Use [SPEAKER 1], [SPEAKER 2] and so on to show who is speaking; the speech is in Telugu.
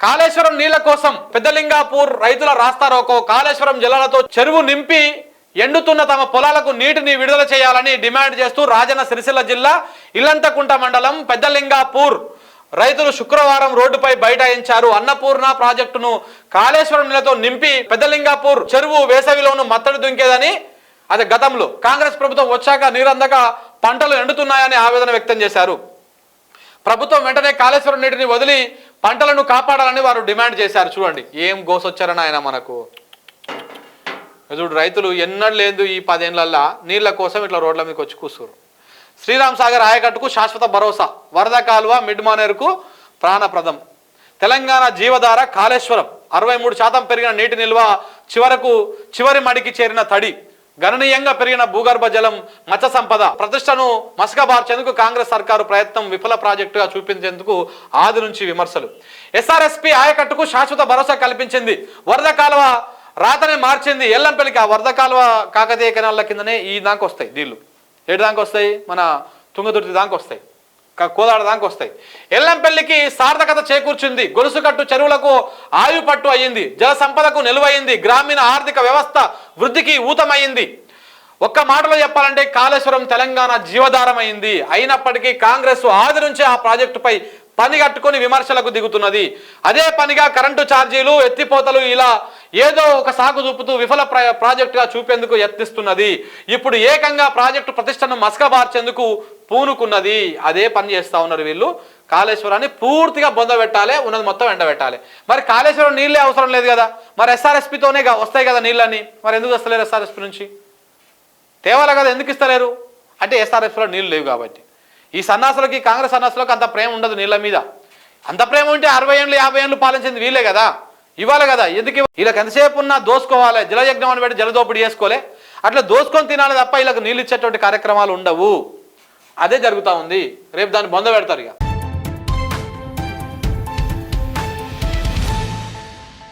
[SPEAKER 1] కాళేశ్వరం నీళ్ళ కోసం పెద్దలింగాపూర్ రైతుల రాస్తారోకో కాళేశ్వరం జలాలతో చెరువు నింపి ఎండుతున్న తమ పొలాలకు నీటిని విడుదల చేయాలని డిమాండ్ చేస్తూ రాజన్న సిరిసిల్ల జిల్లా ఇల్లంతకుంట మండలం పెద్దలింగాపూర్. రైతులు శుక్రవారం రోడ్డుపై బైఠాయించారు. అన్నపూర్ణ ప్రాజెక్టును కాళేశ్వరం నీళ్ళతో నింపి పెద్దలింగాపూర్ చెరువు వేసవిలోను మత్తడి దుంకేదని అది గతంలో కాంగ్రెస్ ప్రభుత్వం వచ్చాక నీరందక పంటలు ఎండుతున్నాయని ఆవేదన వ్యక్తం చేశారు. ప్రభుత్వం వెంటనే కాళేశ్వరం నీటిని వదిలి పంటలను కాపాడాలని వారు డిమాండ్ చేశారు. చూడండి ఏం గోసొచ్చారని ఆయన మనకు. చూడు రైతులు ఎన్నడూ లేదు ఈ పదేళ్ళల్లా నీళ్ళ కోసం ఇట్లా రోడ్ల మీదకి వచ్చి కూర్చురు శ్రీరామ్ సాగర్ ఆయకట్టుకు శాశ్వత భరోసా వరద కాలువ మిడ్ మానేరుకు ప్రాణప్రదం. తెలంగాణ జీవధార కాళేశ్వరం అరవై మూడు శాతం పెరిగిన నీటి నిల్వ చివరకు చివరి మడికి చేరిన తడి. గణనీయంగా పెరిగిన భూగర్భ జలం మత్స్య సంపద ప్రతిష్టను మసకబార్చేందుకు కాంగ్రెస్ సర్కారు ప్రయత్నం విఫల ప్రాజెక్టుగా చూపించేందుకు ఆది నుంచి విమర్శలు. ఎస్ఆర్ఎస్పి ఆయకట్టుకు శాశ్వత భరోసా కల్పించింది. వరద కాలువ రాతనే మార్చింది. ఎల్లంపల్లికి ఆ వరద కాలువ కాకతీయ కెనాళ్ళ కిందనే ఈ దాకా వస్తాయి నీళ్ళు. ఏడు దాకా వస్తాయి మన తుంగదుర్తి దాకా వస్తాయి కోదాడ దాకా వస్తాయి ఎల్లంపల్లికి సార్థకత చేకూర్చింది. గొలుసుకట్టు చెరువులకు ఆయుపట్టు అయ్యింది. జల సంపదకు నిలువయింది. గ్రామీణ ఆర్థిక వ్యవస్థ వృద్ధికి ఊతమైంది ఒక్క మాటలో చెప్పాలంటే కాళేశ్వరం తెలంగాణ జీవధారమైంది. అయినప్పటికీ కాంగ్రెస్ ఆది నుంచే ఆ ప్రాజెక్టుపై పని కట్టుకొని విమర్శలకు దిగుతున్నది. అదే పనిగా కరెంటు ఛార్జీలు ఎత్తిపోతలు ఇలా ఏదో ఒక సాగు చూపుతూ విఫల ప్రాజెక్టుగా చూపేందుకు యత్నిస్తున్నది. ఇప్పుడు ఏకంగా ప్రాజెక్టు ప్రతిష్టను మసకబార్చేందుకు పూనుకున్నది. అదే పని చేస్తా ఉన్నారు వీళ్ళు. కాళేశ్వరాన్ని పూర్తిగా బొంద పెట్టాలి ఉన్నది మొత్తం ఎండబెట్టాలి మరి కాళేశ్వరం నీళ్ళే అవసరం లేదు కదా? మరి ఎస్ఆర్ఎస్పితోనే వస్తాయి కదా నీళ్ళని మరి ఎందుకు వస్తలేరు ఎస్ఆర్ఎస్పి నుంచి? తేవాలి కదా? ఎందుకు ఇస్తలేరు? అంటే ఎస్ఆర్ఎస్పిలో నీళ్ళు లేవు కాబట్టి. ఈ సన్నాసులకి కాంగ్రెస్ సన్నాసులకు అంత ప్రేమ ఉండదు నీళ్ళ మీద. అంత ప్రేమ ఉంటే అరవై ఏళ్ళు యాభై ఏళ్ళు పాలించింది వీళ్ళే కదా? ఇవ్వాలి కదా? ఎందుకు వీళ్ళకి ఎంతసేపు ఉన్నా దోసుకోవాలి. జలయజ్ఞం అని పెట్టి జలదోపిడి చేసుకోలే. అట్లా దోసుకొని తినాలి తప్ప వీళ్ళకి నీళ్ళు ఇచ్చేటువంటి కార్యక్రమాలు ఉండవు. అదే జరుగుతూ ఉంది. రేపు దాన్ని బొంద పెడతారు ఇక.